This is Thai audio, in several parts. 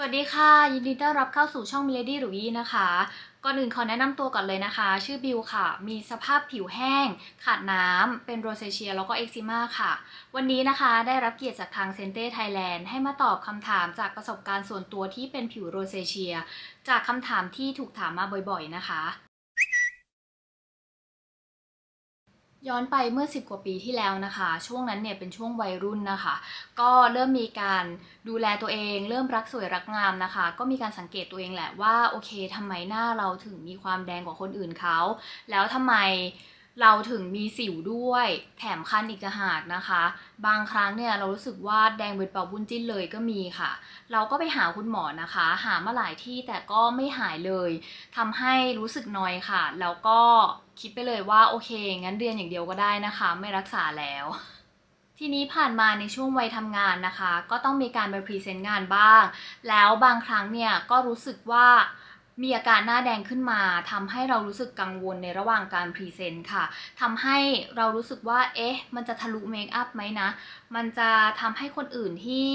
วัสดีค่ะ ยินดีต้อนรับเข้าสู่ช่อง Melody หรือยีนะคะ ก่อนอื่นขอแนะนำตัวก่อนเลยนะคะ ชื่อบิวค่ะ มีสภาพผิวแห้ง ขาดน้ำเป็นโรเซเชียแล้วก็เอ็กซิมาค่ะ วันนี้นะคะได้รับเกียรติจากทางเซนเต้ไทยแลนด์ให้มาตอบคำถามจากประสบการณ์ส่วนตัวที่เป็นผิวโรเซเชีย จากคำถามที่ถูกถามมาบ่อยๆนะคะ ย้อนไปเมื่อ 10 กว่าปีที่แล้วนะคะ ช่วงนั้นเนี่ยเป็นช่วงวัยรุ่นนะคะ ก็เริ่มมีการดูแลตัวเอง เริ่มรักสวยรักงามนะคะ ก็มีการสังเกตตัวเองแหละว่าโอเคทำไมหน้าเราถึงมีความแดงกว่าคนอื่นเขา แล้วทำไม เราถึงมีสิวด้วย แถมคันอีกหากนะคะ บางครั้งเนี่ยเรารู้สึกว่าแดงเป็นเป่าบุญจิ้นเลยก็มีค่ะ เราก็ไปหาคุณหมอนะคะ หามาหลายที่แต่ก็ไม่หายเลยทำให้รู้สึกนอยค่ะ แล้วก็คิดไปเลยว่าโอเค งั้นเรียนอย่างเดียวก็ได้นะคะ ไม่รักษาแล้วทีนี้ผ่านมาในช่วงวัยทำงานนะคะ ก็ต้องมีการไปพรีเซนต์งานบ้าง แล้วบางครั้งเนี่ยก็รู้สึกว่า มีอาการหน้าแดงขึ้นมาทำให้เรารู้สึกกังวลในระหว่างการพรีเซนต์ค่ะทำให้เรารู้สึกว่า เอ๊ะ มันจะทะลุเมคอัพไหมนะ มันจะทำให้คนอื่นที่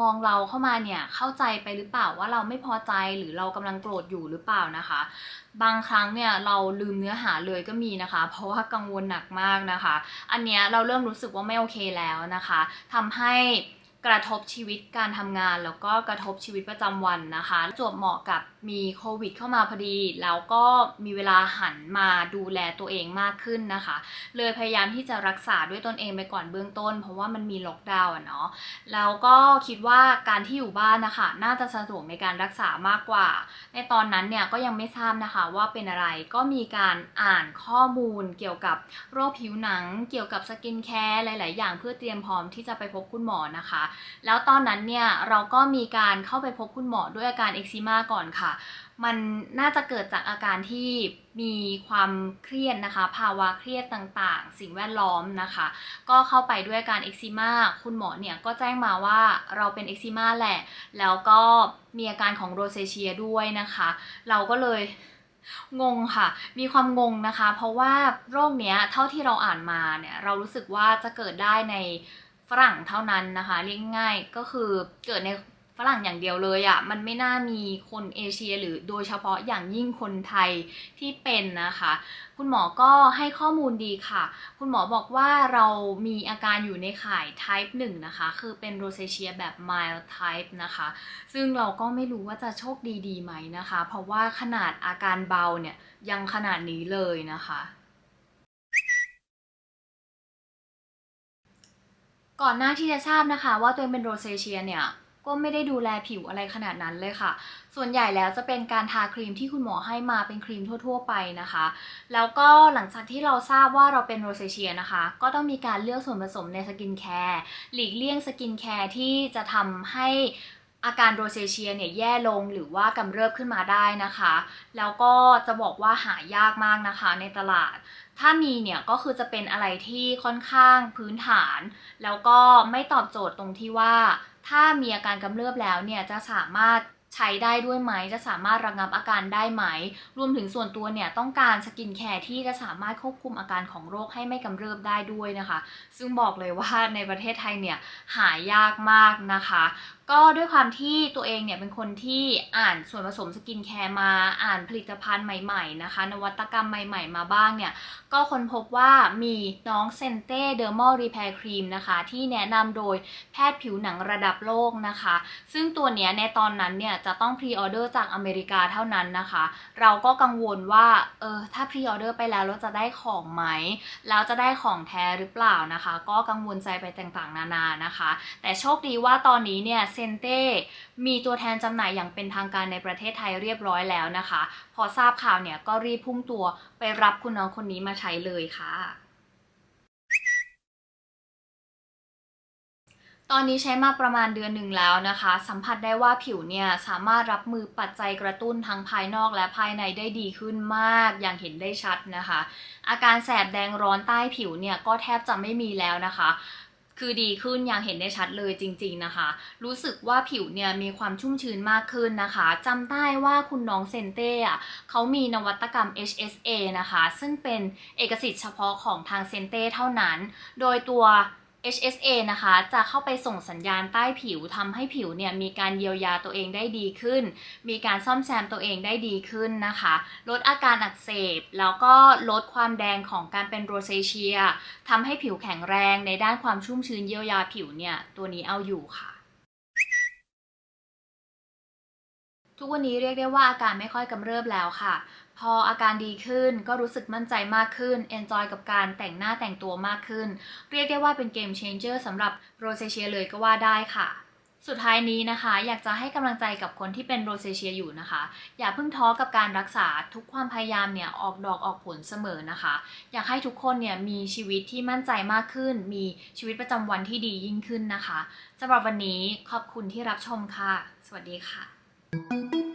มองเราเข้ามาเนี่ย เข้าใจไปหรือเปล่าว่าเราไม่พอใจหรือเรากำลังโกรธอยู่หรือเปล่านะคะ บางครั้งเนี่ยเราลืมเนื้อหาเลยก็มีนะคะ เพราะว่ากังวลหนักมากนะคะ อันเนี้ยเราเริ่มรู้สึกว่าไม่โอเคแล้วนะคะทำให้ กระทบชีวิตการทำงาน แล้วก็กระทบชีวิตประจำวันนะคะ จวบเหมาะกับมีโควิดเข้ามาพอดี แล้วก็มีเวลาหันมาดูแลตัวเองมากขึ้นนะคะ เลยพยายามที่จะรักษาด้วยตนเองไปก่อนเบื้องต้น เพราะว่ามันมีล็อกดาวน์เนาะแล้วก็คิดว่าการที่อยู่บ้านนะคะน่าจะสะดวกในการรักษามากกว่า ในตอนนั้นเนี่ยก็ยังไม่ทราบนะคะว่าเป็นอะไรก็มีการอ่านข้อมูลเกี่ยวกับโรคผิวหนัง เกี่ยวกับสกินแคร์หลาย ๆ อย่างเพื่อเตรียมพร้อมที่จะไปพบคุณหมอนะคะแล้วตอนนั้นเนี่ยเราก็มีการเข้าไปพบคุณหมอด้วยอาการเอ็กซิมาก่อนค่ะ มันน่าจะเกิดจากอาการที่มีความเครียดนะคะ ภาวะเครียดต่างๆ สิ่งแวดล้อมนะคะ ก็เข้าไปด้วยอาการเอ็กซิมาคุณหมอเนี่ยก็แจ้งมาว่าเราเป็นเอ็กซิมาแหละ แล้วก็มีอาการของโรเซเชียด้วยนะคะ เราก็เลยงงค่ะ มีความงงนะคะ เพราะว่าโรคเนี้ยเท่าที่เราอ่านมาเนี่ยเรารู้สึกว่าจะเกิดได้ใน ฝรั่งเท่านั้นนะคะ เรียกง่ายก็คือเกิดในฝรั่งอย่างเดียวเลยอะ่ะมันไม่น่ามีคนเอเชียหรือโดยเฉพาะอย่างยิ่งคนไทยที่เป็นนะคะ คุณหมอก็ให้ข้อมูลดีค่ะ คุณหมอบอกว่าเรามีอาการอยู่ในข่าย type 1 นะคะ คือเป็นโรเซเชียแบบ mild type นะคะ ซึ่งเราก็ไม่รู้ว่าจะโชคดีดีไหมนะคะ เพราะว่าขนาดอาการเบาเนี่ยยังขนาดนี้เลยนะคะ ก่อนหน้าที่จะทราบนะคะ ว่าตัวเองเป็นโรเซเชียเนี่ยก็ไม่ได้ดูแลผิวอะไรขนาดนั้นเลยค่ะ ส่วนใหญ่แล้วจะเป็นการทาครีมที่คุณหมอให้มาเป็นครีมทั่ว ๆ ไปนะคะ แล้วก็หลังจากที่เราทราบว่าเราเป็นโรเซเชียนะคะ ก็ต้องมีการเลือกส่วนผสมในสกินแคร์ หลีกเลี่ยงสกินแคร์ที่จะทำให้ อาการโรเซเชียเนี่ยแย่ลงหรือว่ากำเริบขึ้นมาได้นะคะ แล้วก็จะบอกว่าหายากมากนะคะในตลาด ถ้ามีเนี่ยก็คือจะเป็นอะไรที่ค่อนข้างพื้นฐาน แล้วก็ไม่ตอบโจทย์ตรงที่ว่า ถ้ามีอาการกำเริบแล้วเนี่ยจะสามารถใช้ได้ด้วยไหม จะสามารถระงับอาการได้ไหม รวมถึงส่วนตัวเนี่ยต้องการสกินแคร์ที่จะสามารถควบคุมอาการของโรคให้ไม่กำเริบได้ด้วยนะคะ ซึ่งบอกเลยว่าในประเทศไทยเนี่ยหายากมากนะคะ ก็ด้วยความที่ตัวเองเนี่ยเป็นคนที่อ่านส่วนผสมสกินแคร์มาอ่านผลิตภัณฑ์ใหม่ๆนะคะ นวัตกรรมใหม่ๆมาบ้างเนี่ย ก็ค้นพบว่ามีน้องเซนเต้เดอร์มอลรีแพร์ครีมนะคะ ที่แนะนำโดยแพทย์ผิวหนังระดับโลกนะคะ ซึ่งตัวเนี้ยในตอนนั้นเนี่ยจะต้องพรีออเดอร์จากอเมริกาเท่านั้นนะคะ เราก็กังวลว่าเออถ้าพรีออเดอร์ไปแล้วเราจะได้ของไหมแล้วจะได้ของแท้หรือเปล่านะคะ ก็กังวลใจไปต่างๆ นานานะคะ แต่โชคดีว่าตอนนี้เนี่ยเซนเต้มีตัวแทนจำหน่ายอย่างเป็นทางการในประเทศไทยเรียบร้อยแล้วนะคะ พอทราบข่าวเนี่ยก็รีบพุ่งตัวไปรับคุณน้องคนนี้มาใช้เลยค่ะตอนนี้ใช้มาประมาณเดือนหนึ่งแล้วนะคะ สัมผัสได้ว่าผิวเนี่ยสามารถรับมือปัจจัยกระตุ้นทั้งภายนอกและภายในได้ดีขึ้นมากอย่างเห็นได้ชัดนะคะ อาการแสบแดงร้อนใต้ผิวเนี่ยก็แทบจะไม่มีแล้วนะคะ คือดีขึ้นอย่างเห็นได้ชัดเลยจริงๆนะคะ รู้สึกว่าผิวเนี่ยมีความชุ่มชื้นมากขึ้นนะคะ จำได้ว่าคุณน้องเซนเต้อะเขามีนวัตกรรม HSA นะคะ ซึ่งเป็นเอกสิทธิ์เฉพาะของทางเซนเต้เท่านั้น โดยตัว HSA นะคะ จะเข้าไปส่งสัญญาณใต้ผิวทำให้ผิวเนี่ยมีการเยียวยาตัวเองได้ดีขึ้น มีการซ่อมแซมตัวเองได้ดีขึ้นนะคะ ลดอาการอักเสบ แล้วก็ลดความแดงของการเป็นโรเซเชียทำให้ผิวแข็งแรงในด้านความชุ่มชื้นเยียวยาผิวเนี่ย ตัวนี้เอาอยู่ค่ะทุกวันนี้เรียกได้ว่าอาการไม่ค่อยกำเริบแล้วค่ะ พออาการดีขึ้นก็รู้สึกมั่นใจมากขึ้นเอนจอยกับการแต่งหน้าแต่งตัวมากขึ้น เรียกได้ว่าเป็นเกมเชนเจอร์สำหรับโรเซเชียเลยก็ว่าได้ค่ะสุดท้ายนี้นะคะ อยากจะให้กำลังใจกับคนที่เป็นโรเซเชียอยู่นะคะ อย่าเพิ่งท้อกับการรักษาทุกความพยายามเนี่ย ออกดอกออกผลเสมอนะคะ อยากให้ทุกคนเนี่ย มีชีวิตที่มั่นใจมากขึ้น มีชีวิตประจำวันที่ดียิ่งขึ้นนะคะสำหรับวันนี้ขอบคุณที่รับชมค่ะ สวัสดีค่ะ